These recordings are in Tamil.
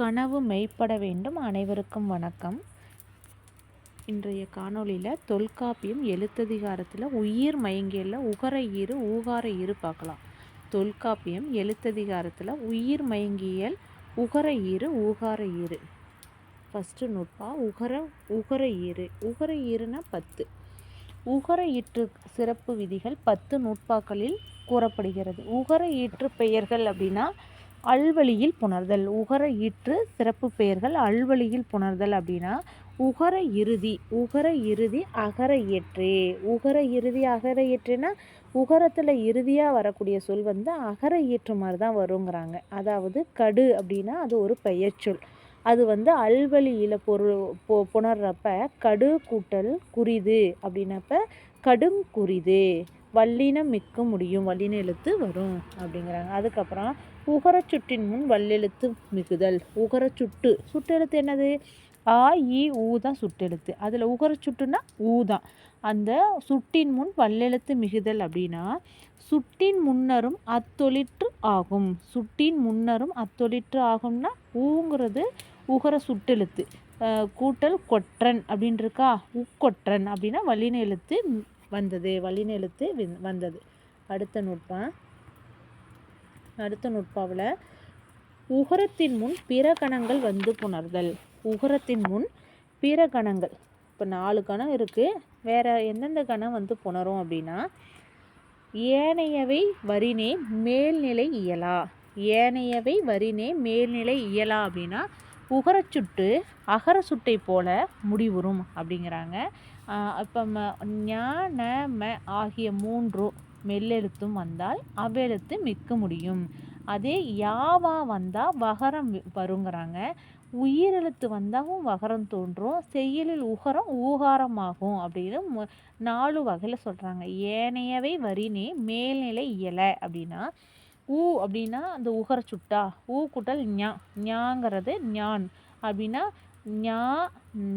கனவு மெய்ப்பட வேண்டும். அனைவருக்கும் வணக்கம். இன்றைய காணொளியில் தொல்காப்பியம் எழுத்ததிகாரத்தில் உயிர் மயங்கியல்ல உகர ஈறு ஊகார ஈறு பார்க்கலாம். தொல்காப்பியம் எழுத்ததிகாரத்தில் உயிர் மயங்கியல் உகர ஈறு ஊகார ஈறு ஃபஸ்ட்டு நுட்பா உகர உகர ஈறு உகர ஈறுனா பத்து. உகர ஈற்று சிறப்பு விதிகள் பத்து நூற்பாக்களில் கூறப்படுகிறது. உகர ஈற்று பெயர்கள் அப்படின்னா அல்வழியில் புணர்தல். உகர ஈற்று சிறப்பு பெயர்கள் அல்வழியில் புணர்தல் அப்படின்னா உகர இறுதி உகர இறுதி அகர இயற்றே. உகர இறுதி அகர இயற்றுனா உகரத்தில் இறுதியாக வரக்கூடிய சொல் வந்து அகர இயற்று மாதிரி தான் வருங்கிறாங்க. அதாவது கடு அப்படின்னா அது ஒரு பெயர்ச்சொல். அது வந்து அல்வழியில் பொருள் பொ புணர்றப்ப கடு கூட்டல் குறிது அப்படின்னப்ப கடும் குறிது. வல்லினம் மிக்க முடியும் வல்லின எழுத்து வரும் அப்படிங்கிறாங்க. அதுக்கப்புறம் உகரச்சுட்டின் முன் வல்லெழுத்து மிகுதல். உகரச்சுட்டு. சுட்டெழுத்து என்னது? ஆ இ ஊ தான் சுட்டெழுத்து. அதில் உகரச்சுட்டுனா ஊ தான். அந்த சுட்டின் முன் வல்லெழுத்து மிகுதல் அப்படின்னா சுட்டின் முன்னரும் அத்தொழிற்று ஆகும். சுட்டின் முன்னரும் அத்தொழிற்று ஆகும்னா ஊங்கிறது உகர சுட்டெழுத்து. கூட்டல் கொற்றன் அப்படின்னு இருக்கா உக்கொற்றன் அப்படின்னா வல்லின எழுத்து வந்தது. வல்லின எழுத்து வந்தது. அடுத்த நுட்பம் அடுத்த நுட்பாவில் உகரத்தின் முன் பிற கணங்கள் வந்து புணர்தல். உகரத்தின் முன் பிற கணங்கள். இப்போ நாலு கணம் இருக்குது வேறு எந்தெந்த கணம் வந்து புணரும் அப்படின்னா ஏனையவை வரினே மேல்நிலை இயலா. ஏனையவை வரினே மேல்நிலை இயலா அப்படின்னா உகரச்சுட்டு அகர சுட்டை போல முடிவுறும் அப்படிங்கிறாங்க. இப்போ ம ஞான ம ஆகிய மூன்றும் மெல்லெழுத்தும் வந்தால் அவ்வெழுத்து மிக்க முடியும். அதே யாவா வந்தால் வகரம் வருங்கிறாங்க. உயிரெழுத்து வந்தாலும் வகரம் தோன்றும். செய்யலில் உகரம் ஊகாரமாகும் அப்படின்னு நாலு வகையில் சொல்கிறாங்க ஏனையவை வரினே மேல்நிலை இயலை அப்படின்னா ஊ அப்படின்னா அந்த உகர சுட்டா ஊ குட்டல் ஞா ஞாங்கிறது ஞான் அப்படின்னா ஞா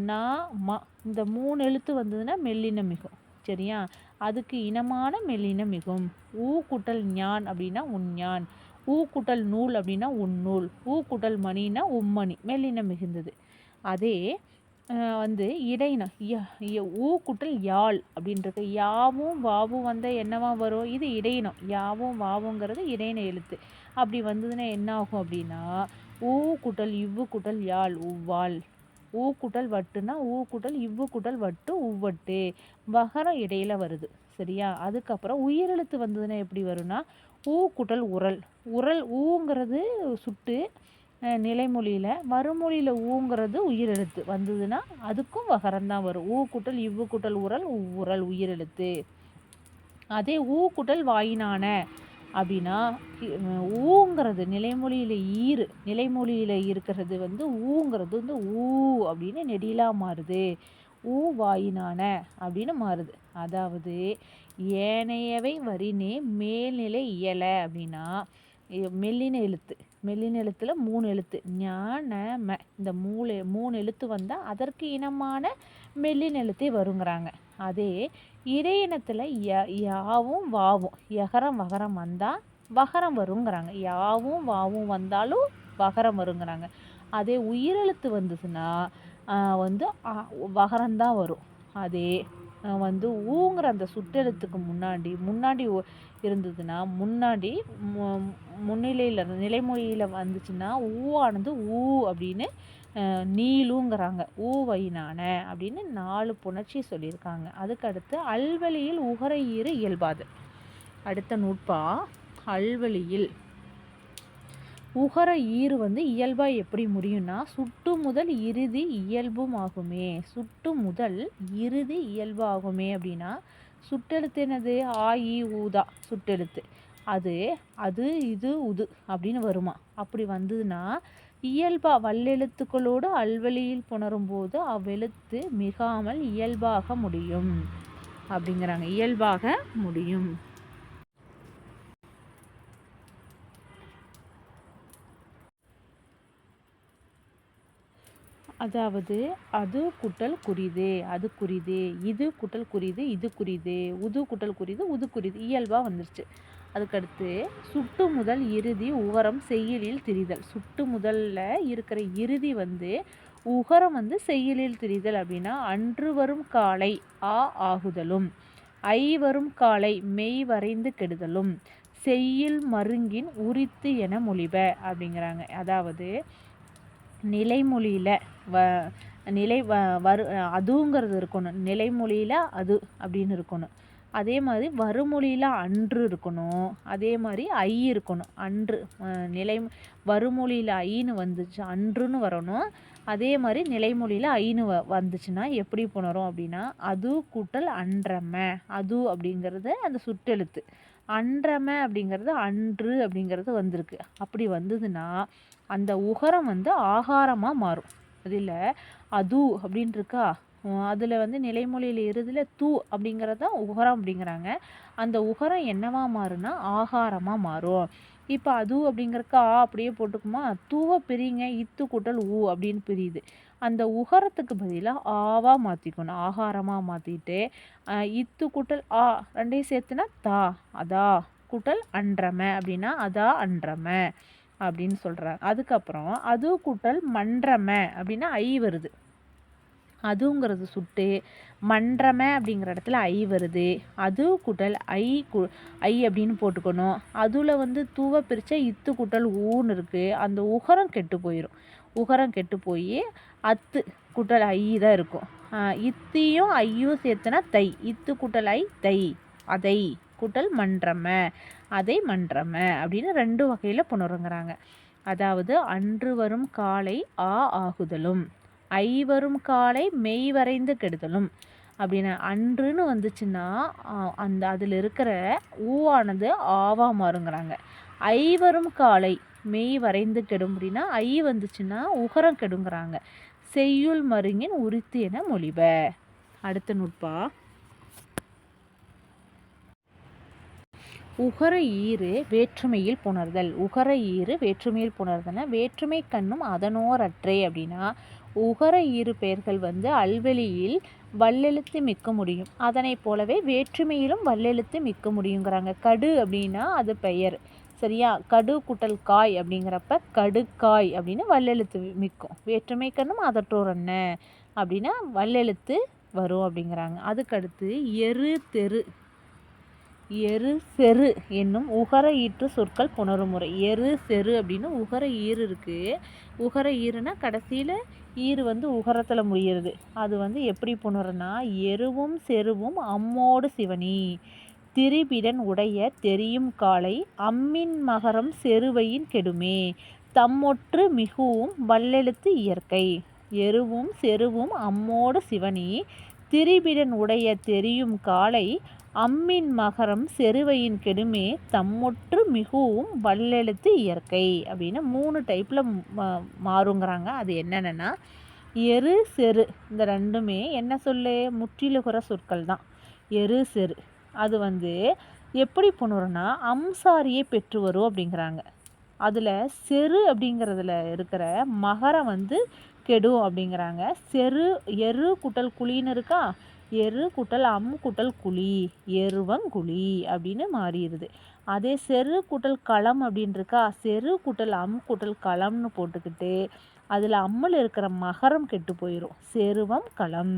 நா ம. இந்த மூணு எழுத்து வந்ததுன்னா மெல்லினம் மிகும். சரியா? அதுக்கு இனமான மெல்லினம் மிகும். ஊ குட்டல் ஞான் அப்படின்னா உன்ஞான் ஊ குட்டல் நூல் அப்படின்னா உன்னூல் ஊ குட்டல் மணினா உம்மணி. மெல்லினம் மிகுந்தது. அதே வந்து இடையினம் ஊ குட்டல் யாழ் அப்படின்றது யாவும் வாவும் வந்தால் என்னவா வரும்? இது இடையினம். யாவும் வாவுங்கிறது இடையின எழுத்து. அப்படி வந்ததுன்னா என்ன ஆகும் அப்படின்னா ஊ குட்டல் இவ்வு குட்டல் யாழ் உவ்வாள். ஊ குட்டல் வட்டுனா ஊ இவ்வு குட்டல் வட்டு உவ்வட்டு. வகரம் இடையில வருது சரியா? அதுக்கப்புறம் உயிரெழுத்து வந்ததுன்னா எப்படி வரும்னா ஊ உரல் உரல் ஊங்கிறது சுட்டு நிலைமொழியில் மறுமொழியில் ஊங்கிறது உயிரெழுத்து. வந்ததுன்னா அதுக்கும் வகரம் தான் வரும். ஊ குட்டல் இவ்வு குட்டல் உரல் உரல் உயிரெழுத்து. அதே ஊ வாயினான அப்படின்னா ஊங்கிறது நிலைமொழியில் ஈறு நிலைமொழியில் இருக்கிறது வந்து ஊங்கிறது வந்து ஊ அப்படின்னு நெடிலாக மாறுது. ஊ வாயினான அப்படின்னு மாறுது. அதாவது ஏனையவை வரினே மேல்நிலை இயல அப்படின்னா மெல்லின எழுத்து. மெல்லின எழுத்தில் மூணு எழுத்து. ஞான ம. இந்த மூணு மூணு எழுத்து வந்தால் அதற்கு இனமான மெல்லின எழுத்தே வருங்கிறாங்க. அதே இறையினத்தில் ய யாவும் வாவும். எகரம் வகரம் வந்தால் வகரம் வருங்கிறாங்க. யாவும் வாவும் வந்தாலும் வகரம் வருங்கிறாங்க. அதே உயிரெழுத்து வந்துச்சுன்னா வந்து வகரம்தான் வரும். அதே வந்து ஊங்கிற அந்த சுட்டெழுத்துக்கு முன்னாடி முன்னாடி இருந்ததுன்னா முன்னாடி முன்னிலையில் நிலைமொழியில் வந்துச்சுன்னா ஊ ஆனது ஊ அப்படின்னு நீலுங்கிறாங்க. ஊவையினான அப்படின்னு நாலு புணர்ச்சி சொல்லியிருக்காங்க. அதுக்கடுத்து அல்வழியில் உகர ஈறு இயல்பாது. அடுத்த நூற்பா அல்வழியில் உகர ஈறு வந்து இயல்பாக எப்படி முடியும்னா சுட்டு முதல் இறுதி இயல்பும் ஆகுமே. சுட்டு முதல் இறுதி இயல்பு ஆகுமே அப்படின்னா சுட்டெழுத்து என்னது? ஆ இ ஊதா சுட்டெழுத்து. அது அது இது உது அப்படின்னு வருமா. அப்படி வந்ததுன்னா இயல்பா வல்லெழுத்துக்களோடு அல்வழியில் புணரும் போது அவ்வெழுத்து மிகாமல் இயல்பாக முடியும். அப்படிங்கிறாங்க. இயல்பாக முடியும். அதாவது அது குட்டல் குறிது அது குறிது இது குட்டல் குறிது இது குறிது உது குட்டல் குறிது உது குறிது இயல்பாக வந்துருச்சு. அதுக்கடுத்து சுட்டு முதல் இறுதி உகரம் செய்யலில் திரிதல். சுட்டு முதல்ல இருக்கிற இறுதி வந்து உகரம் வந்து செய்யலில் திரிதல் அப்படின்னா அன்று வரும் காலை ஆ ஆகுதலும் ஐ வரும் காலை மெய் வரைந்து கெடுதலும் செய்யுள் மருங்கின் உரித்து என மொழிப அப்படிங்கிறாங்க. அதாவது நிலைமொழியில் வ நிலை வ வரு அதுங்கிறது இருக்கணும். நிலைமொழியில் அது அப்படின்னு இருக்கணும். அதே மாதிரி வருமொழியில் அன்று இருக்கணும். அதே மாதிரி ஐ இருக்கணும். அன்று நிலை வருமொழியில் ஐன்னு வந்துச்சு அன்றுன்னு வரணும். அதே மாதிரி நிலைமொழியில் ஐன்னு வ வந்துச்சுன்னா எப்படி புணரும் அப்படின்னா அது கூட்டல் அன்றம அது அப்படிங்கிறது அந்த சுட்டெழுத்து. அன்றம அப்படிங்கிறது அன்று அப்படிங்கிறது வந்திருக்கு. அப்படி வந்ததுன்னா அந்த உகரம் வந்து ஆகாரமாக மாறும். அதில் அது அப்படின்ட்டுருக்கா இருக்கா அதில் வந்து நிலைமொழியில் இறுதியில் தூ அப்படிங்கிறது தான் உகரம் அப்படிங்கிறாங்க. அந்த உகரம் என்னவா மாறுனா ஆகாரமாக மாறும். இப்போ அது அப்படிங்கிறக்கு ஆ அப்படியே போட்டுக்குமா? தூவை பிரிங்க இத்து கூட்டல் ஊ அப்படின்னு பிரியுது. அந்த உகரத்துக்கு பதிலாக ஆவா மாற்றிக்கணும் ஆகாரமாக மாற்றிட்டு இத்து கூட்டல் ஆ ரெண்டையும் சேர்த்துனா தா அதா கூட்டல் அன்றம அப்படின்னா அதா அன்றம அப்படின்னு சொல்கிறாங்க அதுக்கப்புறம் அது கூட்டல் மன்றம அப்படின்னா ஐ வருது. அதுங்கிறது சுட்டு மன்றமை அப்படிங்கிற இடத்துல ஐ வருது. அது கூட்டல் ஐ கு ஐ அப்படின்னு போட்டுக்கணும். அதில் வந்து தூவ பிரித்தா இத்து கூட்டல் ஊன்னு இருக்குது அந்த உகரம் கெட்டு போயிடும் உகரம் கெட்டு போய் அத்து குட்டல் ஐ தான் இருக்கும். இத்தியும் ஐயும் சேர்த்துனா தை. இத்து குட்டல் ஐ தை. அதை குட்டல் மன்றம. அதை மன்றம அப்படின்னு ரெண்டு வகையில் புணருங்கிறாங்க. அதாவது அன்று வரும் காலை ஆ ஆகுதலும். ஐவரும் காலை மெய் வரைந்து கெடுதலும். அப்படின்னு அன்றுன்னு வந்துச்சுன்னா அந்த அதில் இருக்கிற ஊவானது ஆவா மாறுங்கிறாங்க. ஐவரும் காலை மெய் வரைந்து கெடும் அப்படின்னா ஐ வந்துச்சுன்னா உகரம் கெடுங்கிறாங்க. செய்யுள் மருங்கின் உரித்து என மொழிப. அடுத்த நுட்பா? உகர ஈறு வேற்றுமையில் புணர்தல். உகர ஈறு வேற்றுமையில் புணர்தல்னா வேற்றுமை கண்ணும் அதனோரற்றே அப்படின்னா உகர ஈறு பெயர்கள் வந்து அல்வெளியில் வல்லெழுத்து மிக்க முடியும். அதனைப் போலவே வேற்றுமையிலும் வல்லெழுத்து மிக்க முடியுங்கிறாங்க. கடு அப்படின்னா அது பெயர். சரியா? கடு குட்டல் காய் அப்படிங்கிறப்ப கடுக்காய் அப்படின்னு வல்லெழுத்து மிக்கும். வேற்றுமை கண்ணும் அதற்றோர் என்ன? அப்படின்னா வல்லெழுத்து வரும் அப்படிங்கிறாங்க. அதுக்கடுத்து எரு தெரு. எரு செரு என்னும் உகர ஈற்று சொற்கள் புணருமுறை எரு செரு அப்படின்னு உகர ஈறு இருக்குது உகர ஈறுனா கடைசியில் ஈறு வந்து உகரத்தில் முடிகிறது அது வந்து எப்படி புணருன்னா எருவும் செருவும் அம்மோடு சிவனி. திரிபிடன் உடைய தெரியும் காலை அம்மின் மகரம் செருவையின் கெடுமே. தம்மொற்று மிகவும் வல்லெழுத்து இயற்கை. எருவும் செருவும் அம்மோடு சிவனி. திரிபிடன் உடைய தெரியும் காலை அம்மின் மகரம் செருவையின் கெடுமே தம்மொற்று மிகவும் வல்லெழுத்து இயற்கை அப்படின்னு மூணு டைப்பில் மாறுங்கிறாங்க. அது என்னென்னா எரு செரு. இந்த ரெண்டுமே என்ன சொல்லு? முற்றிலுகிற சொற்கள் தான் எரு செரு. அது வந்து எப்படி புணரும்னா அம்சாரியை பெற்று வரும் அப்படிங்கிறாங்க. அதில் செரு அப்படிங்கிறதுல இருக்கிற மகரம் வந்து கெடும் அப்படிங்கிறாங்க. செரு எரு குட்டல் குழின்னு இருக்கா? எரு குட்டல் அம் குட்டல் குழி எருவங்குழி அப்படின்னு மாறிடுது. அதே செரு குட்டல் களம் அப்படின்னு இருக்கா? செரு குட்டல் அம் குட்டல் களம்னு போட்டுக்கிட்டு அதில் அம்மல் இருக்கிற மகரம் கெட்டு போயிடும் செருவம் களம்.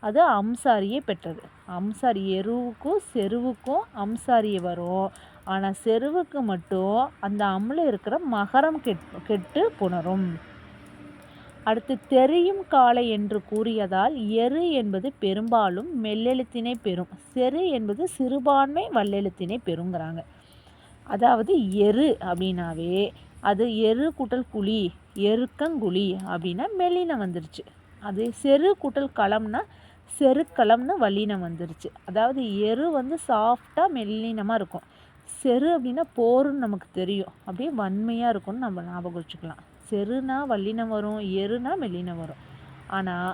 அது அம்சாரியை பெற்றது. அம்சாரி எருவுக்கும் செருவுக்கும் அம்சாரியை வரும். ஆனால் செருவுக்கு மட்டும் அந்த அம்மில் இருக்கிற மகரம் கெட் கெட்டு புணரும். அடுத்து தெரியும் காலை என்று கூறியதால் எரு என்பது பெரும்பாலும் மெல்லெழுத்தினை பெறும். செரு என்பது சிறுபான்மை வல்லெழுத்தினை பெறுங்கிறாங்க. அதாவது எரு அப்படின்னாவே அது எரு கூட்டல் குழி எருக்கங்குழி அப்படின்னா மெல்லினம் வந்துருச்சு. அது செரு கூட்டல் களம்னா செருக்களம்னு வல்லினம் வந்துருச்சு. அதாவது எரு வந்து சாஃப்டாக மெல்லினமாக இருக்கும். செரு அப்படின்னா போருன்னு நமக்கு தெரியும். அப்படியே வன்மையாக இருக்கும்னு நம்ம ஞாபகம் வச்சுக்கலாம். செருனா வல்லினம் வரும் எருனா மெல்லினம் வரும். ஆனால்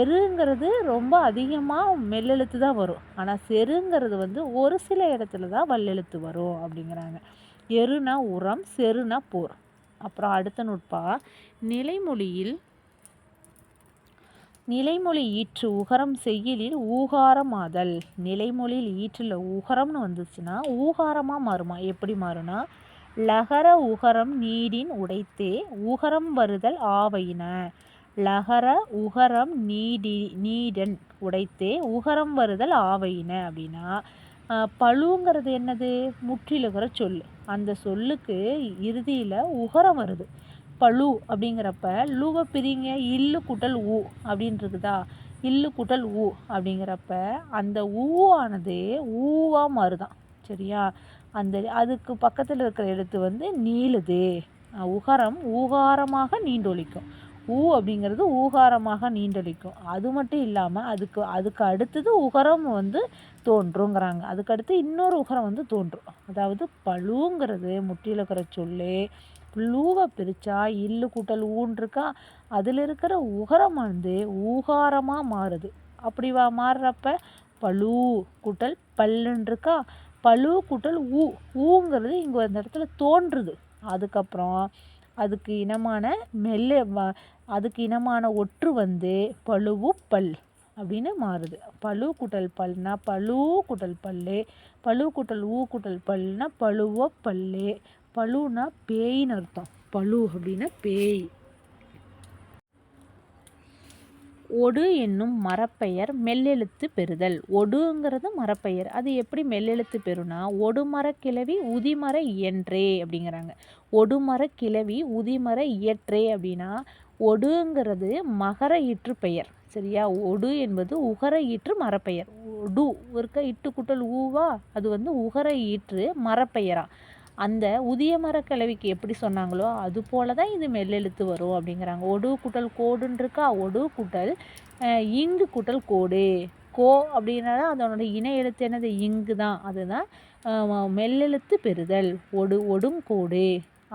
எருங்கிறது ரொம்ப அதிகமாக மெல்லெழுத்து தான் வரும். ஆனால் செருங்கிறது வந்து ஒரு சில இடத்துல தான் வல்லெழுத்து வரும் அப்படிங்கிறாங்க. எருனா உரம் செருனா போர். அப்புறம் அடுத்த நுட்பா நிலைமொழியில் நிலைமொழி ஈற்று உகரம் செய்யலில் ஊகாரமாதல். நிலைமொழியில் ஈற்றில் உகரம்னு வந்துச்சுன்னா ஊகாரமாக மாறுமா? எப்படி மாறுனா? லகர உகரம் நீடின் உடைத்தே உகரம் வருதல் ஆவையின. லகர உகரம் நீடி நீடன் உடைத்தே உகரம் வருதல் ஆவையின அப்படின்னா பழுங்கிறது என்னது? முற்றிலுகிற சொல் அந்த சொல்லுக்கு இறுதியில் உகரம் வருது. பழு அப்படிங்கிறப்ப லூவை பிரிங்க இல்லு குட்டல் ஊ அப்படின்றதுதா? இல்லு குட்டல் ஊ அப்படிங்கிறப்ப அந்த ஊவானது ஊவாக மாறுதான். சரியா? அந்த அதுக்கு பக்கத்தில் இருக்கிற எழுத்து வந்து நீளுது. உகரம் ஊகாரமாக நீண்டொழிக்கும் ஊ அப்படிங்கிறது ஊகாரமாக நீண்டொழிக்கும் அது மட்டும் இல்லாமல் அதுக்கு அதுக்கு அடுத்தது உகரம் வந்து தோன்றுங்கிறாங்க. அதுக்கு அடுத்து இன்னொரு உகரம் வந்து தோன்றும். அதாவது பழுங்கிறது முட்டியில் இருக்கிற சொல்லு லூவை பிரித்தா இல்லு கூட்டல் ஊன்றிருக்கா இருக்கா அதில் இருக்கிற உகரம் வந்து ஊகாரமாக மாறுது. அப்படி வா மாறுறப்ப பழு கூட்டல் பல்லுன்னு இருக்கா பழு கூட்டல் ஊ. ஊங்கிறது இங்கே அந்த இடத்துல தோன்றுது. அதுக்கப்புறம் அதுக்கு இனமான மெல்ல வ- அதுக்கு இனமான ஒற்று வந்து பழுவு பல் அப்படின்னு மாறுது. பழு குட்டல் பல்னா பழு குட்டல் பல்லு பழு குட்டல் ஊ குட்டல் பல்னா பழுவ பல்லு பழுனா பேயின்னு அர்த்தம். பழு அப்படின்னா பேய். ஒடு என்னும் மரப்பெயர் மெல்லெழுத்து பெறுதல். ஒடுங்கிறது மரப்பெயர். அது எப்படி மெல்லெழுத்து பெறுனா ஒடுமர கிளவி உதிமர இயன்றே அப்படிங்கிறாங்க. ஒடுமர கிளவி உதிமர இயற்றே அப்படின்னா ஒடுங்கிறது மகர ஈற்று பெயர். சரியா? ஒடு என்பது உகர ஈற்று மரப்பெயர். ஒடு இருக்க இட்டு குட்டல் ஊவா அது வந்து உகர ஈற்று மரப்பெயரா. அந்த உதிய மரக்கிழவிக்கு எப்படி சொன்னாங்களோ அது போல தான் இது மெல்லெழுத்து வரும் அப்படிங்கிறாங்க. ஒடு குட்டல் கோடுன்னு இருக்கா ஒடு குட்டல் இங்கு குட்டல் கோடு. கோ அப்படின்னா அதனோட இணை எழுத்து என்னது? இங்கு தான். அதுதான் மெல்லெழுத்து பெறுதல். ஒடு ஒடும் கோடு.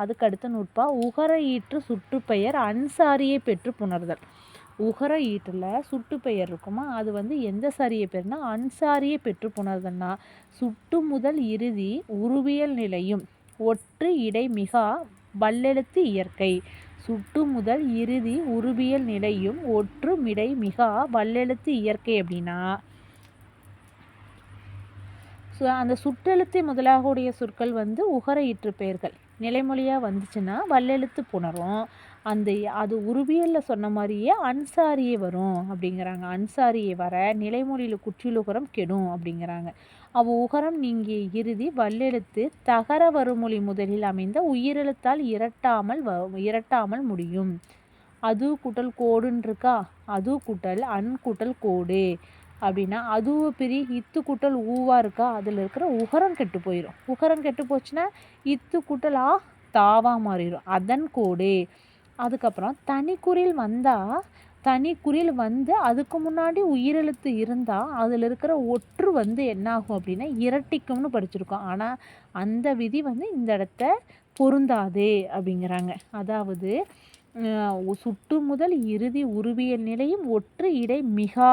அதுக்கு அடுத்த உகர ஈற்று சுற்றுப்பெயர் அன்சாரியை பெற்று புணர்தல். உகர ஈற்றில சுட்டு பெயர் இருக்குமா? அது வந்து எந்த சாரியை பெறுனா அன்சாரியை பெற்று புணர்தன்னா சுட்டு முதல் இறுதி உருவியல் நிலையும் ஒற்று இடை மிகா வல்லெழுத்து இயற்கை. சுட்டு முதல் இறுதி உருவியல் நிலையும் ஒற்று மிடை மிகா வல்லெழுத்து இயற்கை அப்படின்னா ஸோ அந்த சுட்டெழுத்து முதலாக உடைய சொற்கள் வந்து உகர ஈற்று பெயர்கள். நிலைமொழியாக வந்துச்சுன்னா வல்லெழுத்து புணரும். அந்த அது உருவியலில் சொன்ன மாதிரியே அன்சாரியே வரும் அப்படிங்கிறாங்க. அன்சாரியே வர நிலைமொழியில் குற்றிலுகரம் கெடும் அப்படிங்கிறாங்க. அவ் உகரம் நீங்கிய இறுதி வல்லெழுத்து தகர வருமொழி முதலில் அமைந்த உயிரெழுத்தால் இரட்டாமல் வ இரட்டாமல் முடியும். அது கூட்டல் கோடுன்னு இருக்கா அது கூட்டல் அன் கூட்டல் கோடு அப்படின்னா அதுவு பிரி இத்து கூட்டல் ஊவா இருக்கா? அதில் இருக்கிற உகரம் கெட்டு போயிடும் உகரம் கெட்டு போச்சுன்னா இத்து கூட்டல் ஆ தாவா மாறிடும் அதன் கோடு. அதுக்கப்புறம் தனிக்குறில் வந்தால் தனிக்குறில் வந்து அதுக்கு முன்னாடி உயிரெழுத்து இருந்தால் அதில் இருக்கிற ஒற்று வந்து என்னாகும் அப்படின்னா இரட்டிக்கும்னு படிச்சிருக்கோம். ஆனால் அந்த விதி வந்து இந்த இடத்த பொருந்தாது அப்படிங்கிறாங்க. அதாவது சுட்டு முதல் இறுதி உருவியல் நிலையும் ஒற்று இடை மிகா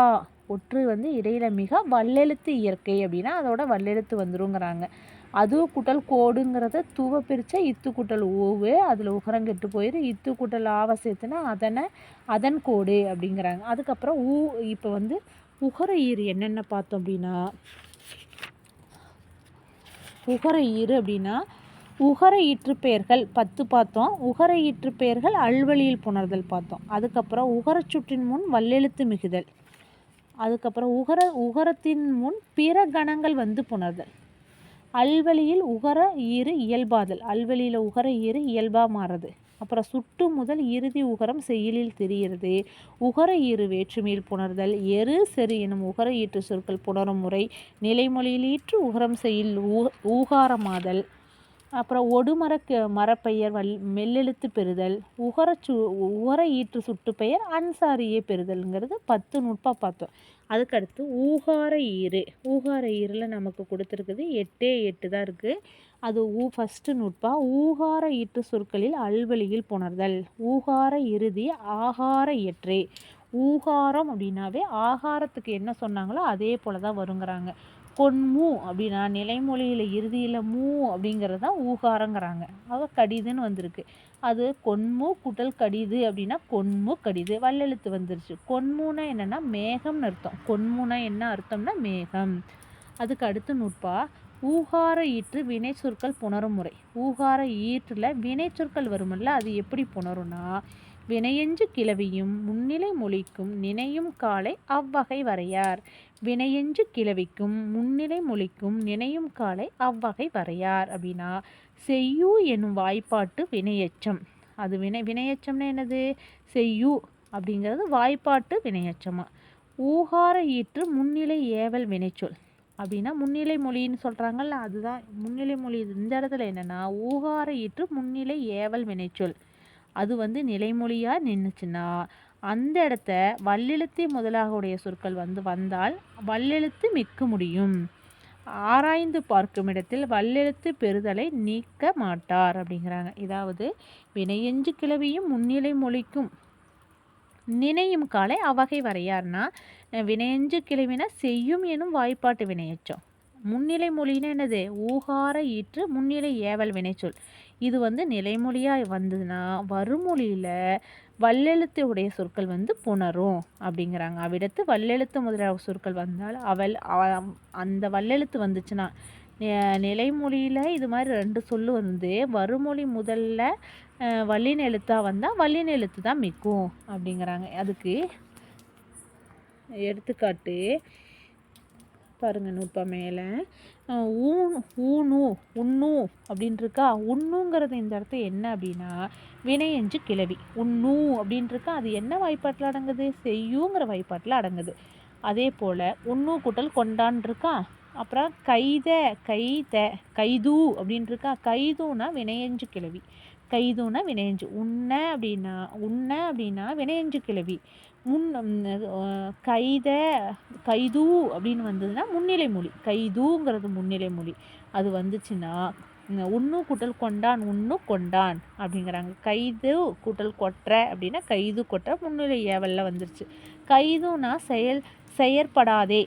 ஒற்று வந்து இடையில மிக வல்லெழுத்து இயற்கை அப்படின்னா அதோட வல்லெழுத்து வந்துருங்கிறாங்க. அது குட்டல் கோடுங்கிறத தூவ பிரித்தா இத்து கூட்டல் ஓவு அதில் உகரம் கெட்டு போயிடும் இத்து கூட்டல் ஆவ சேர்த்துனா அதனை அதன் கோடு அப்படிங்கிறாங்க. அதுக்கப்புறம் ஊ இப்போ வந்து உகர ஈறு என்னென்ன பார்த்தோம் அப்படின்னா உகர ஈறு அப்படின்னா உகர ஈற்று பெயர்கள் பத்து பார்த்தோம். உகர ஈற்று பெயர்கள் அல்வழியில் புணர்தல் பார்த்தோம். அதுக்கப்புறம் உகர சுற்றின் முன் வல்லெழுத்து மிகுதல். அதுக்கப்புறம் உகர உகரத்தின் முன் பிற கணங்கள் வந்து புணர்தல். அல்வழியில் உகர ஈறு இயல்பாதல். அல்வழியில் உகர ஈறு இயல்பாக மாறுது அப்புறம் சுட்டு முதல் இறுதி உகரம் செய்யுளில் தெரிகிறது உகர ஈறு வேற்றுமையில் புணர்தல். எரு செரு எனும் உகர ஈற்று சொற்கள் புணரும் முறை நிலைமொழியில் ஈற்று உகரம் செய்யுள் ஊ- ஊகாரமாதல். அப்புறம் ஒடுமர மரப்பெயர் வல் மெல்லெழுத்து பெறுதல் உகரச்சு உகர ஈற்று சுட்டுப்பெயர் அன்சாரியே பெறுதல்ங்கிறது பத்து நுட்பாக பார்த்தோம். அதுக்கடுத்து ஊகார ஈறு. ஊகார ஈரில் நமக்கு கொடுத்துருக்குது எட்டே எட்டு தான் இருக்குது அது ஊ ஃபஸ்ட்டு நுட்பாக ஊகார ஈற்று சொற்களில் அல்வழியில் புணர்தல். ஊகார இறுதி ஆகார இயற்றே. ஊகாரம் அப்படின்னாவே ஆகாரத்துக்கு என்ன சொன்னாங்களோ அதே போல தான் வருங்கிறாங்க. கொன்மூ அப்படின்னா நிலைமொழியில் இறுதியில் மூ அப்படிங்கிறது தான் ஊகாரங்கிறாங்க. அவ கடிதுன்னு வந்திருக்கு. அது கொன்மு குடல் கடிது அப்படின்னா கொன்மு கடிது வல்லெழுத்து வந்துருச்சு. கொன்முனா என்னன்னா மேகம்னு அர்த்தம். கொன்முனா என்ன அர்த்தம்னா மேகம். அதுக்கு அடுத்து நுட்பா ஊகார ஈற்று வினை சொற்கள் புணரும் முறை. ஊகார ஈற்றில் வினை சொற்கள் வருமல்ல அது எப்படி புணரும்னா வினையெஞ்சு கிளவியும் முன்னிலை மொழிக்கும் நினையும் காலை அவ்வகை வரையார். வினையெஞ்சு கிளவிக்கும் முன்னிலை மொழிக்கும் நினையும் காலை அவ்வகை வரையார் அப்படின்னா செய்யு எனும் வாய்ப்பாட்டு வினையச்சம். அது வினை வினையச்சம்னா என்னது? செய்யு அப்படிங்கிறது வாய்ப்பாட்டு வினையச்சமாக ஊகார ஈற்று முன்னிலை ஏவல் வினைச்சொல். அப்படின்னா முன்னிலை மொழின்னு சொல்கிறாங்கல்ல அதுதான் முன்னிலை மொழி. இந்த இடத்துல என்னென்னா ஊகார ஈற்று முன்னிலை ஏவல் வினைச்சொல். அது வந்து நிலைமொழியாக நின்றுச்சுன்னா அந்த இடத்த வல்லெழுத்து முதலாக உடைய சொற்கள் வந்து வந்தால் வல்லெழுத்து மிக்க முடியும். ஆராய்ந்து பார்க்கும் இடத்தில் வல்லெழுத்து பெறுதலை நீக்க மாட்டார் அப்படிங்கிறாங்க. இதாவது வினையெஞ்சு கிளவியும் முன்னிலை மொழிக்கும். நினையும் காலை அவ்வகை வரையார்னா வினையெஞ்சு கிளவினா செய்யும் எனும் வாய்ப்பாட்டு வினையச்சம். முன்னிலை மொழின்னா என்னது? ஊகார ஈற்று முன்னிலை ஏவல் வினைச்சொல். இது வந்து நிலைமொழியாக வந்ததுன்னா வருமொழியில் வல்லெழுத்து உடைய சொற்கள் வந்து புணரும் அப்படிங்கிறாங்க. அவ்விடத்து வல்லெழுத்து முதலிய சொற்கள் வந்தால் அவள் அந்த வல்லெழுத்து வந்துச்சுன்னா நிலைமொழியில் இது மாதிரி ரெண்டு சொல்லு வந்து வருமொழி முதல்ல வல்லின எழுத்தாக வந்தால் வல்லின எழுத்து தான் மிக்கும் அப்படிங்கிறாங்க. அதுக்கு எடுத்துக்காட்டு பாருங்கள் நூப்பா மேலே. ஊ ஊனு உண்ணு அப்படின்ட்டுருக்கா உண்ணுங்கிறது இந்த இடத்துல என்ன அப்படின்னா வினையஞ்சு கிளவி. உண்ணு அப்படின்ட்டுருக்கா அது என்ன வாய்ப்பாட்டில் அடங்குது? செய்யுங்கிற வாய்ப்பாட்டில் அடங்குது. அதே போல் உண்ணு கூட்டல் கொண்டான் இருக்கா அப்புறம் கைத கைத கைது அப்படின்ட்டுருக்கா கைதுனா வினையஞ்சு கிளவி. கைதுனா வினையஞ்சு உண்ண அப்படின்னா உண்ண அப்படின்னா வினையஞ்சு கிளவி. முன் கைத கைது அப்படின்னு வந்ததுன்னா முன்னிலை மொழி. கைதுங்கிறது முன்னிலை மொழி. அது வந்துச்சுன்னா உண்ணு கூட்டல் கொண்டான் உண்ணு கொண்டான் அப்படிங்கிறாங்க. கைது கூட்டல் கொற்ற அப்படின்னா கைது கொற்ற முன்னிலை ஏவலில் வந்துருச்சு. கைதுனா செயல் செயற்படாதே.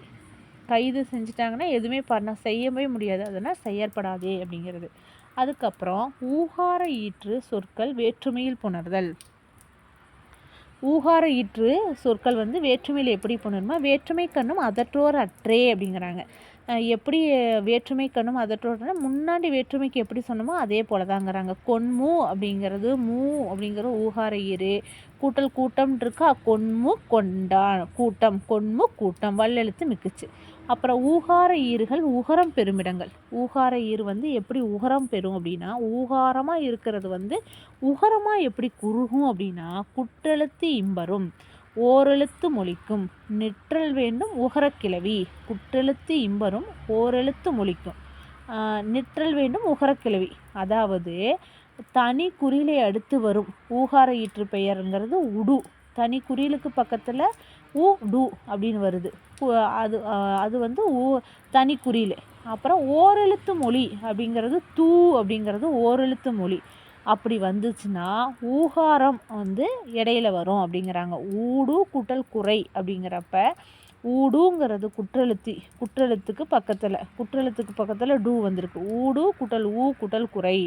கைது செஞ்சிட்டாங்கன்னா எதுவுமே பண்ண செய்யவே முடியாது. அதனால் செயற்படாதே அப்படிங்கிறது. அதுக்கப்புறம் ஊகார ஈற்று சொற்கள் வேற்றுமையில் புணர்தல். ஊகார ஈற்று சொற்கள் வந்து வேற்றுமையில் எப்படி புணருமா வேற்றுமை கண்ணும் அதற்றோர் அற்றே அப்படிங்கிறாங்க. எப்படி வேற்றுமை கண்ணும் அதற்றோர்னா முன்னாடி வேற்றுமைக்கு எப்படி சொன்னோமோ அதே போல தாங்கிறாங்க கொன்மு அப்படிங்கிறது மூ அப்படிங்கிற ஊகார இரு கூட்டல் கூட்டம் இருக்கா? கொன்மு கொண்டான். கூட்டம் கொன்மு கூட்டம். வல்லெழுத்து மிக்குச்சு. அப்புறம் ஊகார ஈறுகள் உகரம் பெருமிடங்கள் ஊகார ஈறு வந்து எப்படி உகரம் பெறும் அப்படின்னா ஊகாரமாக இருக்கிறது வந்து உகரமாக எப்படி குறுகும் அப்படின்னா குற்றெழுத்து இம்பரும் ஓரெழுத்து மொழிக்கும். நிற்றல் வேண்டும் உகரக்கிழவி குற்றெழுத்து இம்பரும் ஓரெழுத்து மொழிக்கும். நிற்றல் வேண்டும் உகரக்கிழவி அதாவது தனி குறிலை அடுத்து வரும். ஊகார ஈற்று பெயருங்கிறது உடு. தனி குறிலுக்கு பக்கத்தில் ஊ டு அப்படின்னு வருது. அது அது வந்து ஊ தனி குறியில். அப்புறம் ஓரெழுத்து மொழி அப்படிங்கிறது தூ அப்படிங்கிறது ஓரெழுத்து மொழி. அப்படி வந்துச்சுன்னா ஊகாரம் வந்து இடையில வரும் அப்படிங்கிறாங்க. ஊடு குட்டல் குறை அப்படிங்கிறப்ப ஊடுங்கிறது குற்றெழுத்தி குற்றெழுத்துக்கு பக்கத்தில் குற்றெழுத்துக்கு பக்கத்தில் டூ வந்திருக்கு. ஊடு குட்டல் ஊ குட்டல் குறை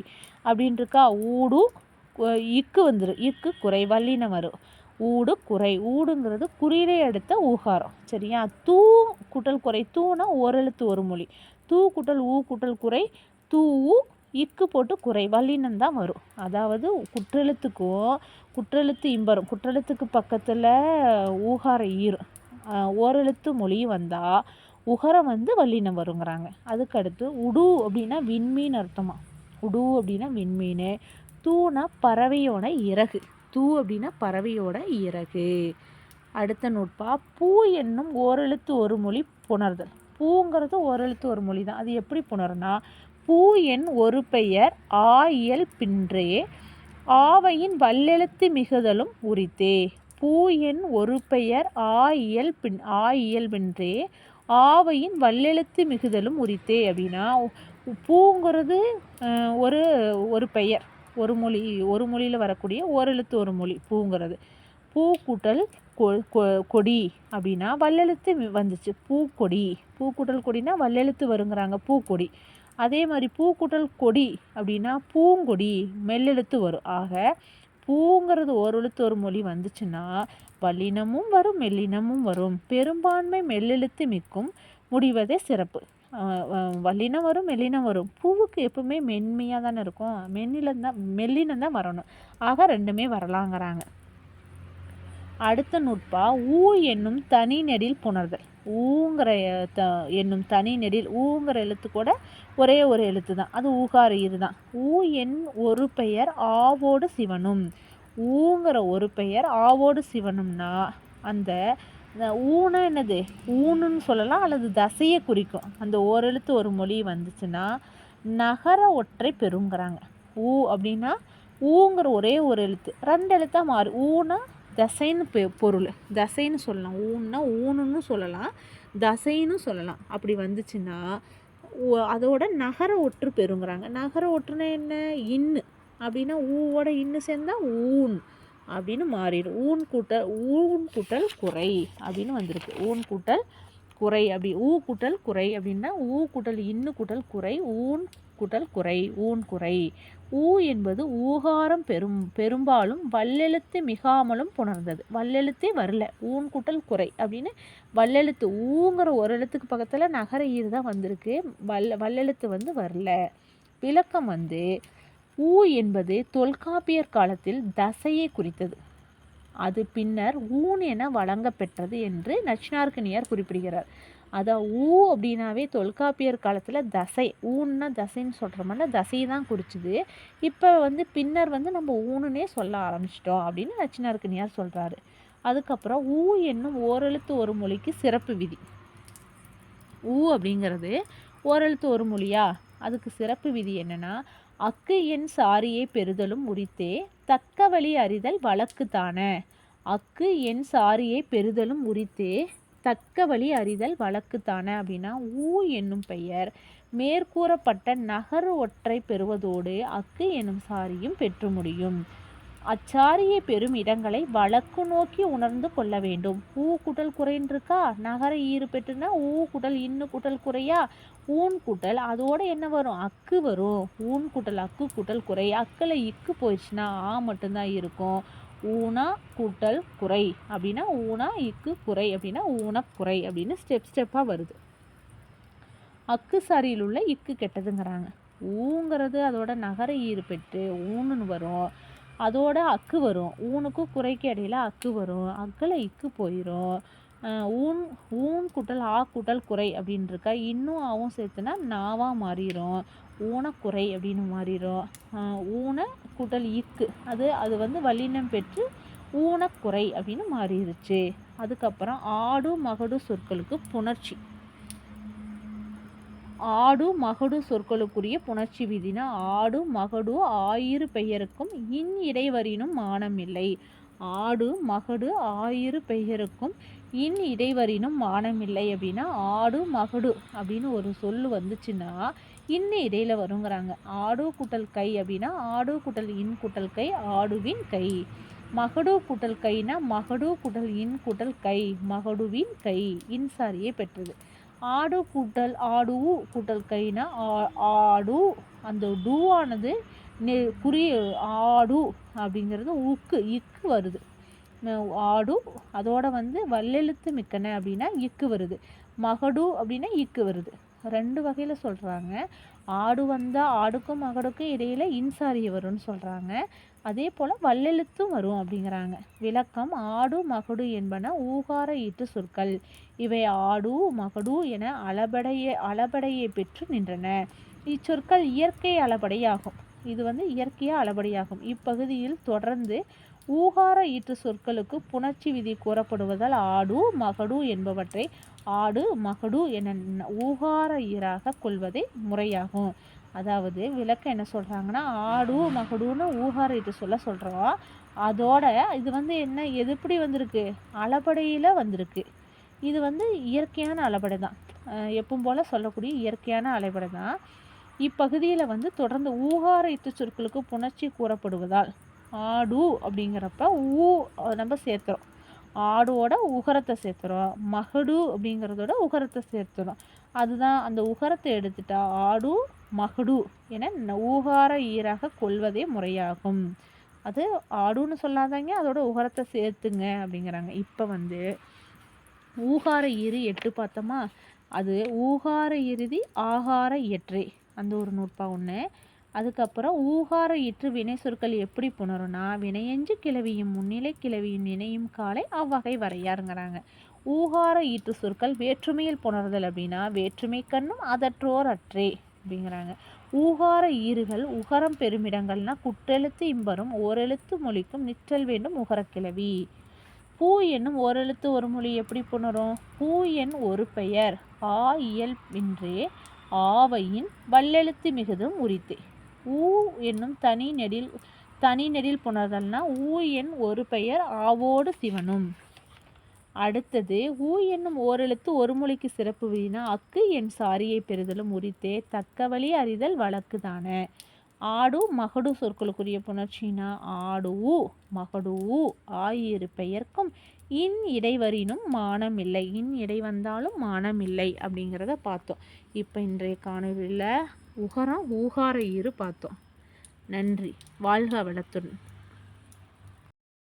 அப்படின்ட்டுருக்கா ஊடு இக்கு வந்துரு இக்கு குறை வல்லினம் வரும் ஊடு குறை. ஊடுங்கிறது குறியிலே எடுத்த ஊகாரம். சரியா? தூ குட்டல் குறை. தூனா ஓரெழுத்து ஒரு மொழி. தூ குட்டல் ஊ குட்டல் குறை. தூ இக்கு போட்டு குறை. வல்லினம் தான் வரும். அதாவது குற்றெழுத்துக்கும் குற்றெழுத்து இம்பரும். குற்றெழுத்துக்கு பக்கத்தில் ஊகார ஈரும் ஓரெழுத்து மொழி வந்தால் உகரம் வந்து வல்லினம் வருங்கிறாங்க. அதுக்கடுத்து உடு அப்படின்னா விண்மீன் அர்த்தமாக உடு அப்படின்னா விண்மீன். தூணா பறவையோட இறகு. தூ அப்படின்னா பறவையோட இறகு. அடுத்த நூற்பா பூ என்னும் ஓரெழுத்து ஒரு மொழி புணர்தல். பூங்கிறது ஓரெழுத்து ஒரு மொழி தான். அது எப்படி புணர்னா பூ என் ஒரு பெயர் ஆ இயல் பின்றே ஆவையின் வல்லெழுத்து மிகுதலும் உரித்தே. பூ என் ஒரு பெயர் ஆ இயல் பின் ஆ பின்றே ஆவையின் வல்லெழுத்து மிகுதலும் உரித்தே அப்படின்னா பூங்கிறது ஒரு ஒரு பெயர். ஒரு மொழி ஒரு மொழியில் வரக்கூடிய ஓரெழுத்து ஒரு மொழி பூங்கிறது. பூ கூட்டல் கொடி அப்படின்னா வல்லெழுத்து வந்துச்சு. பூக்கொடி பூ கூட்டல் கொடினா வல்லெழுத்து வருங்கிறாங்க பூக்கொடி. அதே மாதிரி பூ கூட்டல் கொடி அப்படின்னா பூங்கொடி மெல்லெழுத்து வரும். ஆக பூங்கிறது ஓரெழுத்து ஒரு மொழி வந்துச்சுன்னா வல்லினமும் வரும் மெல்லினமும் வரும். பெரும்பான்மை மெல்லெழுத்து மிக்கும் முடிவதே சிறப்பு. வல்லினம் வரும் மெல்லினம் வரும். பூவுக்கு எப்பவுமே மென்மையாக தானே இருக்கும். மென்னிலம் தான் மெல்லினம் தான் வரணும். ஆக ரெண்டுமே வரலாங்கிறாங்க. அடுத்த நுட்பா ஊ என்னும் தனி நெடில் புணர்தல். ஊங்கிற த என்னும் தனி நெடில் ஊங்கிற எழுத்து கூட ஒரே ஒரு எழுத்து தான். அது ஊகார இது தான். ஊ என் ஒரு பெயர் ஆவோடு சிவனும். ஊங்கிற ஒரு பெயர் ஆவோடு சிவனும்னா அந்த ஊனா என்னது? ஊனுன்னு சொல்லலாம் அல்லது தசையை குறிக்கும். அந்த ஓரெழுத்து ஒரு மொழி வந்துச்சுன்னா நகர ஒற்றை பெருங்கிறாங்க. ஊ அப்படின்னா ஊங்கிற ஒரே ஒரு எழுத்து. ரெண்டு எழுத்தாக மாறு. ஊனா தசைன்னு பெ பொருள். தசைன்னு சொல்லலாம். ஊன்னா ஊனுன்னு சொல்லலாம். தசைன்னு சொல்லலாம். அப்படி வந்துச்சுன்னா அதோட நகர ஒற்று பெருங்கிறாங்க. நகர ஒற்றுனா என்ன? இன்னு. அப்படின்னா ஊவோட இன்னு சேர்ந்தால் ஊன். அப்படின்னு மாறிடும். ஊன் கூட்டல் ஊன் கூட்டல் குறை அப்படின்னு வந்திருக்கு. ஊன் கூட்டல் குறை அப்படி ஊ கூட்டல் குறை அப்படின்னா ஊ கூட்டல் இன்னு கூட்டல் குறை ஊன் கூட்டல் குறை ஊன் குறை. ஊ என்பது ஊகாரம் பெரும் பெரும்பாலும் வல்லெழுத்து மிகாமலும் புணர்ந்தது. வல்லெழுத்தே வரல. ஊன் கூட்டல் குறை அப்படின்னு வல்லெழுத்து ஊங்கிற ஒரு எழுத்துக்கு பக்கத்தில் நகர ஈர் தான் வந்திருக்கு. வல்ல வல்லெழுத்து வந்து வரல. விளக்கம் வந்து ஊ என்பது தொல்காப்பியர் காலத்தில் தசையை குறித்தது. அது பின்னர் ஊன் என வழங்கப்பெற்றது என்று நச்சினார்கனியார் குறிப்பிடுகிறார். அதான் ஊ அப்படின்னாவே தொல்காப்பியர் காலத்தில் தசை. ஊன்னா தசைன்னு சொல்கிற மாதிரி தசை தான் குறிச்சுது. இப்போ வந்து பின்னர் வந்து நம்ம ஊனுன்னே சொல்ல ஆரம்பிச்சிட்டோம் அப்படின்னு நச்சினார்கனியார் சொல்கிறாரு அதுக்கப்புறம் ஊ என்னும் ஓரெழுத்து ஒரு மொழிக்கு சிறப்பு விதி. ஊ அப்படிங்கிறது ஓரெழுத்து ஒரு மொழியா? அதுக்கு சிறப்பு விதி என்னென்னா அக்கு என் சாரியை பெறுதலும் உரித்தே தக்க வழி அறிதல் வழக்குத்தான அக்கு என் சாரியை பெறுதலும் உரித்தே தக்க வழி அறிதல் வழக்குத்தான அப்படின்னா ஊ என்னும் பெயர். மேற்கூறப்பட்ட நகர் ஒற்றை பெறுவதோடு அக்கு எனும் சாரியும் பெற்று முடியும். அச்சாரியை பெறும் இடங்களை வழக்கு நோக்கி உணர்ந்து கொள்ள வேண்டும். ஊ குடல் குறைன்றிருக்கா நகர ஈறு பெற்றுனா ஊ குடல் இன்னு குடல் குறையா? ஊன் குட்டல் அதோட என்ன வரும்? அக்கு வரும். ஊன் குட்டல் அக்கு குட்டல் குறை. அக்கில் இக்கு போயிடுச்சுன்னா ஆ மட்டும்தான் இருக்கும். ஊனா கூட்டல் குறை. அப்படின்னா ஊனா இக்கு குறை. அப்படின்னா ஊனக்குறை அப்படின்னு ஸ்டெப் ஸ்டெப்பாக வருது. அக்கு சாரியில் உள்ள இக்கு கெட்டதுங்கிறாங்க. ஊங்கிறது அதோட நகர ஈறு பெற்று ஊனுன்னு வரும். அதோட அக்கு வரும். ஊனுக்கும் குறைக்கு இடையில அக்கு வரும். அக்கில் இக்கு போயிடும் ஊன் ஊன் குட்டல் ஆ குட்டல் குறை அப்படின்னு இன்னும் ஆவும் சேர்த்துனா நாவாக மாறிடும் ஊனக்குறை அப்படின்னு மாறிடும் ஊன கூட்டல் இக்கு. அது அது வந்து வல்லினம் பெற்று ஊனக்குறை அப்படின்னு மாறிடுச்சு அதுக்கப்புறம் ஆடு மகடு சொற்களுக்கு புணர்ச்சி. ஆடு மகடு சொற்களுக்குரிய புணர்ச்சி விதினா ஆடு மகடு ஆயிரு பெயருக்கும் இன் இடைவரினும் மானம் இல்லை ஆடு மகடு ஆயிரு பெயருக்கும் இன் இடைவரினும் மானம் இல்லை அப்படின்னா ஆடு மகடு அப்படின்னு ஒரு சொல் வந்துச்சுன்னா இன்னும் இடையில வருங்கிறாங்க. ஆடு குட்டல் கை அப்படின்னா ஆடு குட்டல் இன் குட்டல் கை ஆடுவின் கை. மகடு குட்டல் கைனா மகடு குட்டல் இன் குட்டல் கை மகடுவின் கை இன்சாரியை பெற்றது. ஆடு கூட்டல் ஆடு கூட்டல் கைனா ஆடு. அந்த டூவானது நெ குறி ஆடு அப்படிங்கிறது உக்கு இக்கு வருது. ஆடு அதோட வந்து வல்லெழுத்து மிக்கன அப்படின்னா இக்கு வருது. மகடு அப்படின்னா இக்கு வருது. ரெண்டு வகையில் சொல்கிறாங்க ஆடு வந்தால் ஆடுக்கும் மகடுக்கும் இடையில் இன்சாரிய வரும்னு சொல்கிறாங்க அதே போல் வல்லெழுத்தும் வரும் அப்படிங்கிறாங்க. விளக்கம் ஆடு மகடு என்பன ஊகார ஈட்டு சொற்கள். இவை ஆடு மகடு என அளபடைய அளபடையை பெற்று நின்றன. இச்சொற்கள் இயற்கை அளபடையாகும். இது வந்து இயற்கையாக அளபடியாகும். இப்பகுதியில் தொடர்ந்து ஊகார ஈற்று சொற்களுக்கு புணர்ச்சி விதி கூறப்படுவதால் ஆடு மகடு என்பவற்றை ஆடு மகடு என ஊகார ஈராக கொள்வதே முறையாகும். அதாவது விளக்கம் என்ன சொல்கிறாங்கன்னா ஆடு மகடுன்னு ஊகாரிட்டு சொல்ல சொல்கிறோம் அதோட இது வந்து என்ன எது எப்படி வந்திருக்கு? அளபடையில் வந்திருக்கு. இது வந்து இயற்கையான அளபடை தான். எப்பவும் போல் சொல்லக்கூடிய இயற்கையான அளபடை தான். இப்பகுதியில் வந்து தொடர்ந்து ஊகார இட்டு சொற்களுக்கு புணர்ச்சி கூறப்படுவதால் ஆடு அப்படிங்கிறப்ப ஊ நம்ம சேர்த்துறோம். ஆடோட உகரத்தை சேர்த்துறோம். மகடு அப்படிங்கிறதோட உகரத்தை சேர்த்துறோம். அதுதான் அந்த உகரத்தை எடுத்துட்டா ஆடு மகடு என ஊகார ஈராக கொள்வதே முறையாகும். அது ஆடுன்னு சொல்லாதாங்க அதோட உகரத்தை சேர்த்துங்க அப்படிங்கிறாங்க. இப்போ வந்து ஊகார ஈறு எட்டு பார்த்தோமா? அது ஊகார இறுதி ஆகார இயற்றே அந்த ஒரு நூற்பா ஒன்று அதுக்கப்புறம் ஊகார இற்று வினை சொற்கள் எப்படி புணரும்னா வினையஞ்சு கிளவியும் முன்னிலை கிளவியும் இணையும் காலை அவ்வகை வரையாருங்கிறாங்க. ஊகார ஈற்று சொற்கள் வேற்றுமையில் புணர்தல் அப்படின்னா வேற்றுமை கண்ணும் அதற்றோர் அற்றே. அப்படிங்கிறாங்க. ஊகார ஈறுகள் உகரம் பெருமிடங்கள்னா குற்றெழுத்து இம்பரும் ஓரெழுத்து மொழிக்கும் நிற்றல் வேண்டும் உகரக்கிழவி பூ என்னும் ஓரெழுத்து ஒரு மொழி எப்படி புணரும்? பூ என் ஒரு பெயர் ஆ இயல் இன்றே ஆவையின் வல்லெழுத்து மிகுதும் உரித்தே. ஊ என்னும் தனி நெடில் தனி நெடில் புணர்தல்னா ஊ என் ஒரு பெயர் ஆவோடு சிவனும். அடுத்தது ஊ என்னும் ஓரெழுத்து ஒரு மொழிக்கு சிறப்பு விதினா அக்கு என் சாரியை பெறுதலும் உரித்தே தக்க வழி அறிதல் வழக்கு தானே? ஆடு மகடு சொற்களுக்குரிய புணர்ச்சினா? ஆடு மகடு ஆயிரு பெயர்க்கும் இன் இடைவரினும் மானம் இல்லை இன் இடை வந்தாலும் மானம் இல்லை அப்படிங்கிறத பார்த்தோம். இப்போ இன்றைய காணொலியில் உகரம் ஊகார இரு பார்த்தோம். நன்றி. வாழ்க வளத்துடன்.